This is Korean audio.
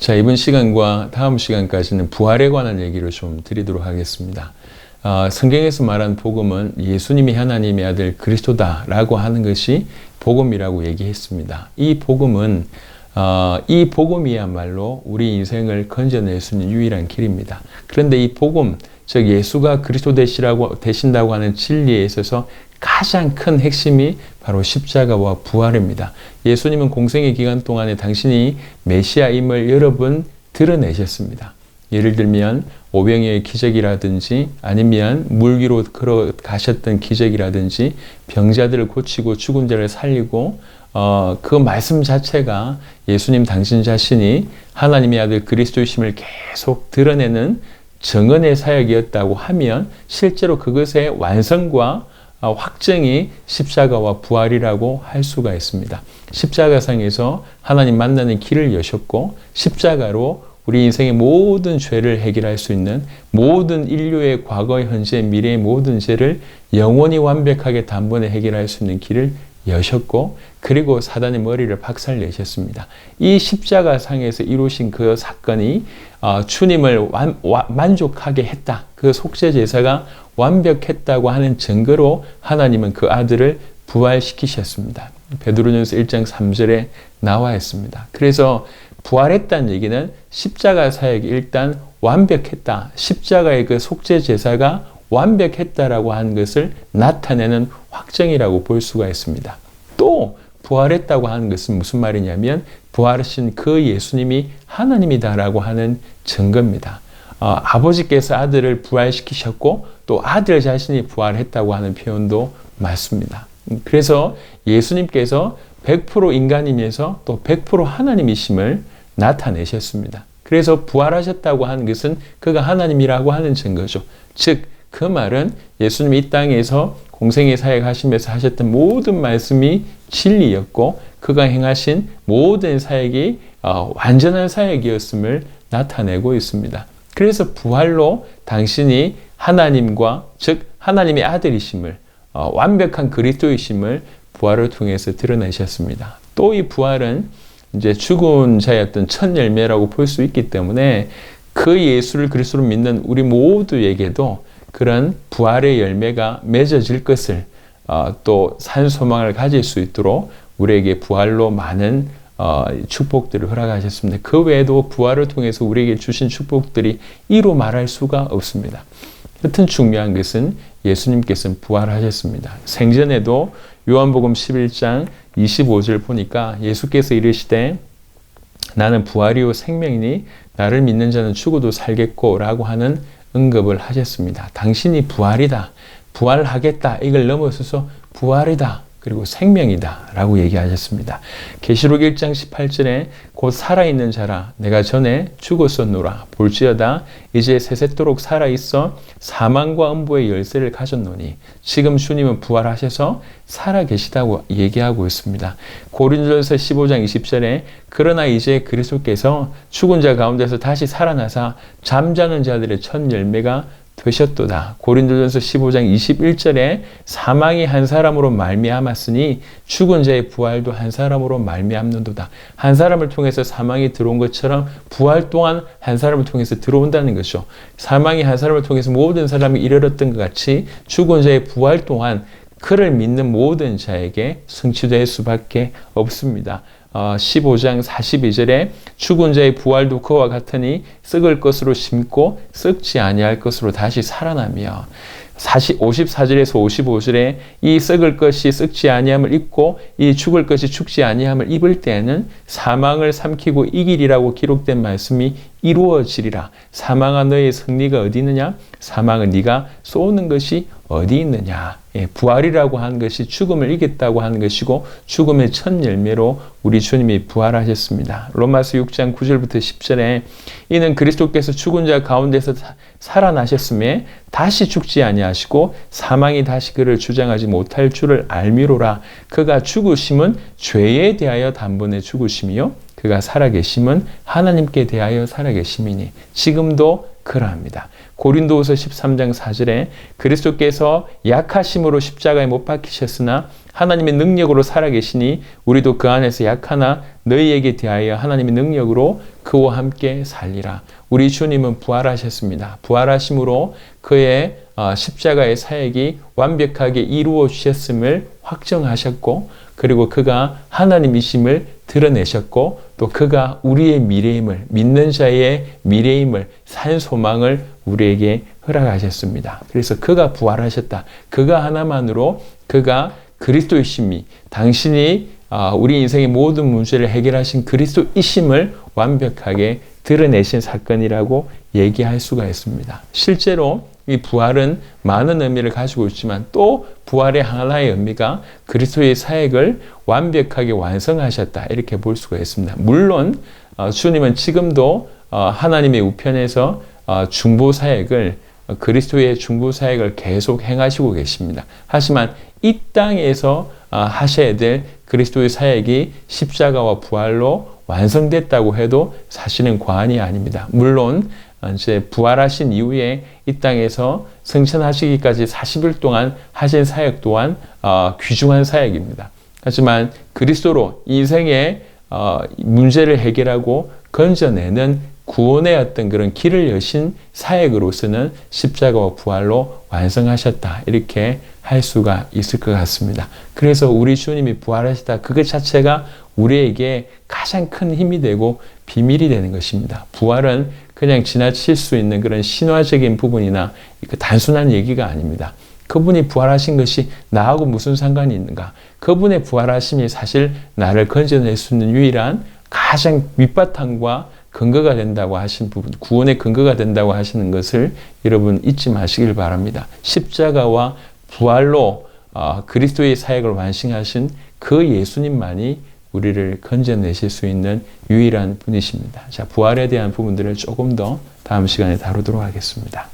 자, 이번 시간과 다음 시간까지는 부활에 관한 얘기를 좀 드리도록 하겠습니다. 어, 성경에서 말한 복음은 예수님이 하나님의 아들 그리스도다라고 하는 것이 복음이라고 얘기했습니다. 이 복음은 어, 이 복음이야말로 우리 인생을 건져낼 수 있는 유일한 길입니다. 그런데 이 복음, 즉 예수가 그리스도 되시라고 되신다고 하는 진리에 있어서 가장 큰 핵심이 바로 십자가와 부활입니다. 예수님은 공생의 기간 동안에 당신이 메시아임을 여러 분 드러내셨습니다. 예를 들면 오병이의 기적이라든지 아니면 물 위로 걸어가셨던 기적이라든지 병자들을 고치고 죽은 자를 살리고 어, 그 말씀 자체가 예수님 당신 자신이 하나님의 아들 그리스도이심을 계속 드러내는 정언의 사역이었다고 하면 실제로 그것의 완성과 어, 확정이 십자가와 부활이라고 할 수가 있습니다. 십자가상에서 하나님 만나는 길을 여셨고 십자가로 우리 인생의 모든 죄를 해결할 수 있는 모든 인류의 과거, 현재, 미래의 모든 죄를 영원히 완벽하게 단번에 해결할 수 있는 길을 여셨고 그리고 사단의 머리를 박살내셨습니다. 이 십자가 상에서 이루신 그 사건이 어, 주님을 완, 와, 만족하게 했다. 그 속죄 제사가 완벽했다고 하는 증거로 하나님은 그 아들을 부활시키셨습니다. 베드로전서 1장 3절에 나와 있습니다. 그래서 부활했다는 얘기는 십자가 사역이 일단 완벽했다. 십자가의 그 속죄 제사가 완벽했다라고 하는 것을 나타내는 확정이라고 볼 수가 있습니다. 또 부활했다고 하는 것은 무슨 말이냐면 부활하신 그 예수님이 하나님이다라고 하는 증거입니다. 어, 아버지께서 아들을 부활시키셨고 또 아들 자신이 부활했다고 하는 표현도 맞습니다. 그래서 예수님께서 100% 인간이면서 또 100% 하나님이심을 나타내셨습니다. 그래서 부활하셨다고 하는 것은 그가 하나님이라고 하는 증거죠. 즉, 그 말은 예수님이 이 땅에서 공생의 사역 하시면서 하셨던 모든 말씀이 진리였고 그가 행하신 모든 사역이 어, 완전한 사역이었음을 나타내고 있습니다. 그래서 부활로 당신이 하나님과 즉 하나님의 아들이심을 어, 완벽한 그리스도이심을 부활을 통해서 드러내셨습니다. 또 이 부활은 이제 죽은 자였던 첫 열매라고 볼 수 있기 때문에 그 예수를 그리스도로 믿는 우리 모두에게도 그런 부활의 열매가 맺어질 것을 어, 또산 소망을 가질 수 있도록 우리에게 부활로 많은 어, 축복들을 허락하셨습니다. 그 외에도 부활을 통해서 우리에게 주신 축복들이 이로 말할 수가 없습니다. 여튼 중요한 것은 예수님께서는 부활하셨습니다. 생전에도 요한복음 11장 25절 보니까 예수께서 이르시되 나는 부활이요 생명이니 나를 믿는 자는 죽어도 살겠고 라고 하는 언급을 하셨습니다. 당신이 부활이다. 부활하겠다. 이걸 넘어서서 부활이다. 그리고 생명이다. 라고 얘기하셨습니다. 계시록 1장 18절에 곧 살아 있는 자라 내가 전에 죽었었노라. 볼지어다 이제 세세토록 살아 있어 사망과 음부의 열쇠를 가졌노니 지금 주님은 부활하셔서 살아 계시다고 얘기하고 있습니다. 고린도전서 15장 20절에 그러나 이제 그리스도께서 죽은 자 가운데서 다시 살아나사 잠자는 자들의 첫 열매가 되셨도다. 고린도전서 15장 21절에 사망이 한 사람으로 말미암았으니 죽은 자의 부활도 한 사람으로 말미암는도다. 한 사람을 통해서 사망이 들어온 것처럼 부활 또한 한 사람을 통해서 들어온다는 것이죠. 사망이 한 사람을 통해서 모든 사람이 이르렀던 것 같이 죽은 자의 부활 또한 그를 믿는 모든 자에게 성취될 수밖에 없습니다. 15장 어, 42절에 죽은 자의 부활도 그와 같으니 썩을 것으로 심고 썩지 아니할 것으로 다시 살아나며 54절에서 55절에 이 썩을 것이 썩지 아니함을 입고 이 죽을 것이 죽지 아니함을 입을 때에는 사망을 삼키고 이길이라고 기록된 말씀이 이루어지리라. 사망아 너의 승리가 어디 있느냐? 사망은 네가 쏘는 것이 어디 있느냐? 예, 부활이라고 하는 것이 죽음을 이겼다고 하는 것이고 죽음의 첫 열매로 우리 주님이 부활하셨습니다. 로마서 6장 9절부터 10절에 이는 그리스도께서 죽은 자 가운데서 살아나셨음에 다시 죽지 아니하시고 사망이 다시 그를 주장하지 못할 줄을 알미로라. 그가 죽으심은 죄에 대하여 단번에 죽으심이요 그가 살아계심은 하나님께 대하여 살아계심이니 지금도 그러합니다. 고린도후서 13장 4절에 그리스도께서 약하심으로 십자가에 못 박히셨으나 하나님의 능력으로 살아계시니 우리도 그 안에서 약하나 너희에게 대하여 하나님의 능력으로 그와 함께 살리라. 우리 주님은 부활하셨습니다. 부활하심으로 그의 어, 십자가의 사역이 완벽하게 이루어 주셨음을 확정하셨고 그리고 그가 하나님이심을 드러내셨고 또 그가 우리의 미래임을 믿는 자의 미래임을 산 소망을 우리에게 허락하셨습니다. 그래서 그가 부활하셨다. 그가 하나만으로 그가 그리스도이심이 당신이 아, 우리 인생의 모든 문제를 해결하신 그리스도이심을 완벽하게 드러내신 사건이라고 얘기할 수가 있습니다. 실제로 이 부활은 많은 의미를 가지고 있지만 또 부활의 하나의 의미가 그리스도의 사역을 완벽하게 완성하셨다 이렇게 볼 수가 있습니다. 물론 어, 주님은 지금도 어, 하나님의 우편에서 어, 중보 사역을 그리스도의 중보 사역을 계속 행하시고 계십니다. 하지만 이 땅에서 하셔야 될 그리스도의 사역이 십자가와 부활로 완성됐다고 해도 사실은 과언이 아닙니다. 물론 이제 부활하신 이후에 이 땅에서 승천하시기까지 40일 동안 하신 사역 또한 어, 귀중한 사역입니다. 하지만 그리스도로 인생의 어, 문제를 해결하고 건져내는 구원의 어떤 그런 길을 여신 사역으로서는 십자가와 부활로 완성하셨다. 이렇게 할 수가 있을 것 같습니다. 그래서 우리 주님이 부활하시다. 그것 자체가 우리에게 가장 큰 힘이 되고 비밀이 되는 것입니다. 부활은 그냥 지나칠 수 있는 그런 신화적인 부분이나 단순한 얘기가 아닙니다. 그분이 부활하신 것이 나하고 무슨 상관이 있는가? 그분의 부활하심이 사실 나를 건져낼 수 있는 유일한 가장 밑바탕과 근거가 된다고 하신 부분, 구원의 근거가 된다고 하시는 것을 여러분 잊지 마시길 바랍니다. 십자가와 부활로 어, 그리스도의 사역을 완성하신 그 예수님만이 우리를 건져내실 수 있는 유일한 분이십니다. 자, 부활에 대한 부분들을 조금 더 다음 시간에 다루도록 하겠습니다.